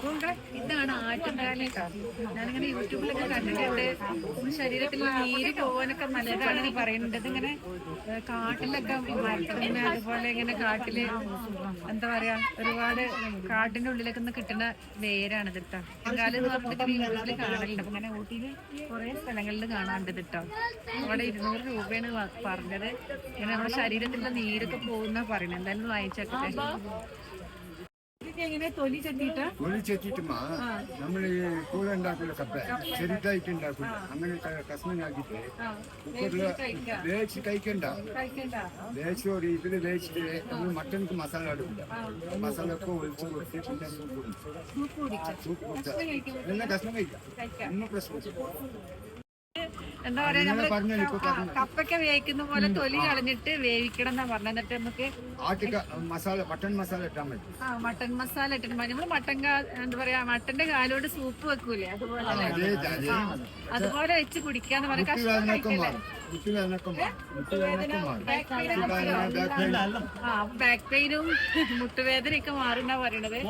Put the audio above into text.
അതുകൊണ്ട് ഇതാണ് ആറ്റുകാലി ഞാനിങ്ങനെ യൂട്യൂബിലൊക്കെ കണ്ടിട്ടുണ്ട്. ശരീരത്തിൽ നീര് പോകാനൊക്കെ നല്ലതാണെന്ന് പറയുന്നുണ്ട്. ഇതിങ്ങനെ കാട്ടിലൊക്കെ മരത്തിന് അതുപോലെ ഇങ്ങനെ കാട്ടിൽ എന്താ പറയാ ഒരുപാട് കാട്ടിന്റെ ഉള്ളിലൊക്കെ നിന്ന് കിട്ടുന്ന വേരാണ് ഇതിട്ടോ കാലം എന്ന് പറഞ്ഞിട്ട് യൂട്യൂബിൽ കാണലുണ്ട്. അങ്ങനെ ഊട്ടിയിൽ കുറെ സ്ഥലങ്ങളിൽ കാണാണ്ട് ഇത് അവിടെ ഇരുന്നൂറ് രൂപയാണ് പറഞ്ഞത്. ഇങ്ങനെ നമ്മുടെ ശരീരത്തിലെ നീരൊക്കെ പോകുന്ന പറയുന്നത്. എന്തായാലും എങ്ങനെ തൊലി ചെത്തിയിട്ട്? തൊലി ചെത്തിട്ടുമാ നമ്മൾ ഈ കൂടെ ഉണ്ടാക്കില്ല കപ്പ ചെറുതായിട്ട് ഉണ്ടാക്കില്ല അങ്ങനെ ക- കഷ്ണമാക്കിയിട്ട് കുക്കറിൽ വേവിച്ച് കഴിക്കണ്ട. വേവിച്ച് ഒരു ഇതിൽ വേച്ചിട്ട് നമ്മൾ മട്ടനക്ക് മസാല എടുക്കില്ല മസാല ഒക്കെ ഒഴിച്ച് കൊടുത്ത് പിന്നെ സൂപ്പ് കുടിക്കും. സൂപ്പ് കുടിച്ചാൽ എല്ലാ കഷ്ണം കഴിക്കാം. ഒന്നും പ്രശ്നമില്ല എന്താ പറയാ നമ്മൾ കപ്പയ്ക്ക വേവിക്കുന്ന പോലെ തൊലി കളഞ്ഞിട്ട് വേവിക്കണം എന്നാ പറഞ്ഞ എന്നിട്ട് നമുക്ക് ആട്ടിക്ക മസാല മട്ടൻ മസാല ഇട്ടാൽ മതി. ആ മട്ടൻ മസാല ഇട്ടിട്ട് മതി. നമ്മൾ മട്ടൻ കാ എന്താ പറയാ മട്ടന്റെ കാലോട് സൂപ്പ് വെക്കൂലേ അതുപോലെ അതേ അതേ അതുപോലെ വെച്ച് കുടിക്കാന്ന് പറഞ്ഞ ആ ബാക്ക് പെയിനും മുട്ടുവേദനയൊക്കെ മാറുന്ന പറയണത്?